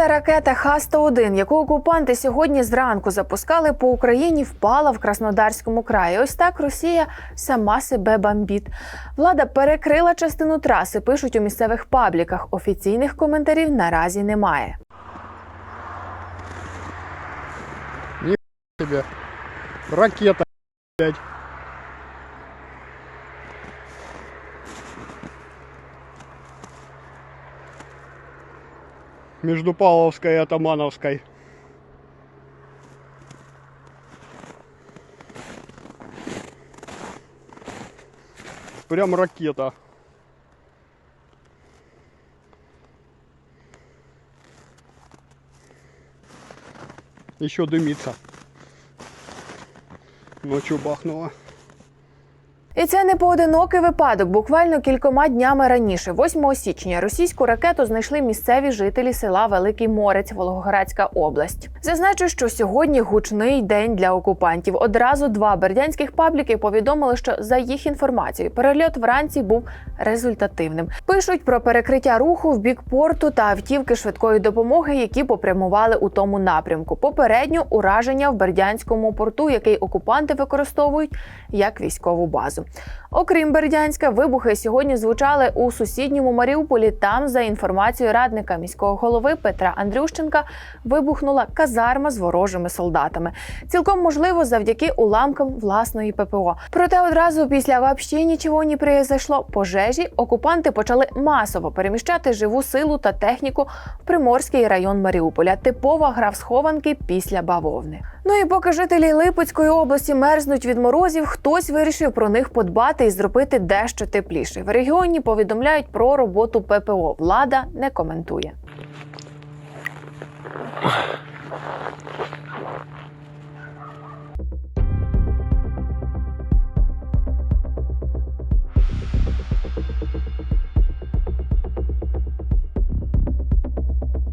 Крилата ракета Х-101, яку окупанти сьогодні зранку запускали по Україні, впала в Краснодарському краї. Ось так Росія сама себе бомбить. Влада перекрила частину траси. Пишуть у місцевих пабліках. Офіційних коментарів наразі немає. тебе. Ракета, блядь. Между Павловской и Атамановской. Прям ракета. Еще дымится. Ночью бахнуло. І це не поодинокий випадок. Буквально кількома днями раніше, 8 січня, російську ракету знайшли місцеві жителі села Великий Морець, Волгоградська область. Зазначу, що сьогодні гучний день для окупантів. Одразу два бердянських пабліки повідомили, що за їх інформацією перельот вранці був результативним. Пишуть про перекриття руху в бік порту та автівки швидкої допомоги, які попрямували у тому напрямку. Попередньо ураження в Бердянському порту, який окупанти використовують як військову базу. Окрім Бердянська, вибухи сьогодні звучали у сусідньому Маріуполі. Там, за інформацією радника міського голови Петра Андрющенка, вибухнула казарма з ворожими солдатами. Цілком можливо завдяки уламкам власної ППО. Проте одразу після «вообще нічого не произошло» пожежі окупанти почали масово переміщати живу силу та техніку в Приморський район Маріуполя. Типова гра в схованки після бавовни. Ну і поки жителі Липецької області мерзнуть від морозів, хтось вирішив про них подбати і зробити дещо тепліше. В регіоні повідомляють про роботу ППО. Влада не коментує.